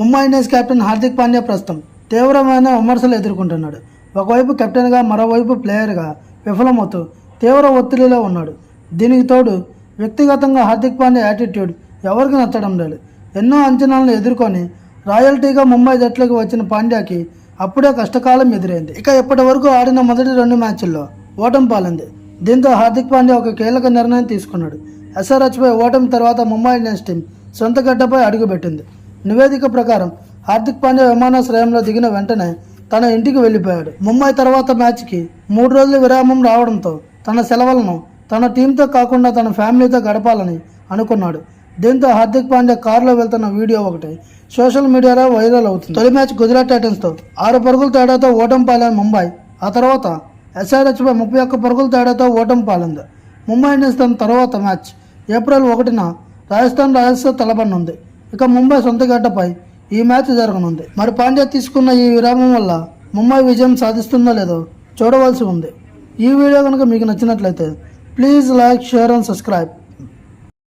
Mumbai Indians captain Hardik Pandya ప్రస్తుతం తీవ్రమైన విమర్శలు ఎదుర్కొంటున్నాడు. ఒకవైపు కెప్టెన్గా మరోవైపు ప్లేయర్గా విఫలమవుతూ తీవ్ర ఒత్తిడిలో ఉన్నాడు. దీనికి తోడు వ్యక్తిగతంగా హార్దిక్ పాండ్యా యాటిట్యూడ్ ఎవరికి నచ్చడం లేదు. ఎన్నో అంచనాలను ఎదుర్కొని రాయల్టీగా ముంబై జట్లోకి వచ్చిన పాండ్యాకి అప్పుడే కష్టకాలం ఎదురైంది. ఇక ఇప్పటి వరకు ఆడిన మొదటి రెండు మ్యాచ్ల్లో ఓటమి పాలింది. దీంతో హార్దిక్ పాండ్యా ఒక కీలక నిర్ణయం తీసుకున్నాడు. ఎస్ఆర్హెచ్పై ఓటమి తర్వాత ముంబై ఇండియన్స్ టీం సొంత గడ్డపై అడుగుపెట్టింది. నివేదిక ప్రకారం హార్దిక్ పాండ్యా విమానాశ్రయంలో దిగిన వెంటనే తన ఇంటికి వెళ్ళిపోయాడు. ముంబై తర్వాత మ్యాచ్కి మూడు రోజుల విరామం రావడంతో తన సెలవులను తన టీంతో కాకుండా తన ఫ్యామిలీతో గడపాలని అనుకున్నాడు. దీంతో హార్దిక్ పాండ్యా కారులో వెళ్తున్న వీడియో ఒకటి సోషల్ మీడియాలో వైరల్ అవుతుంది. తొలి మ్యాచ్ గుజరాత్ టైటన్స్తో ఆరు పరుగుల తేడాతో ఓటం పాలైన ముంబై. ఆ తర్వాత ఎస్ఆర్హెచ్పై ముప్పై ఒక్క పరుగుల తేడాతో ఓటం పాలింది. ముంబై ఇండియన్స్ తన తర్వాత మ్యాచ్ ఏప్రిల్ ఒకటిన రాజస్థాన్ రాయల్స్తో తలపడనుంది. ఇక ముంబై సొంత గడ్డపై ఈ మ్యాచ్ జరగనుంది. మరి పాండ్యా తీసుకున్న ఈ విరామం వల్ల ముంబై విజయం సాధిస్తుందో లేదో చూడవలసి ఉంది. ఈ వీడియో కనుక మీకు నచ్చినట్లయితే please like share and subscribe.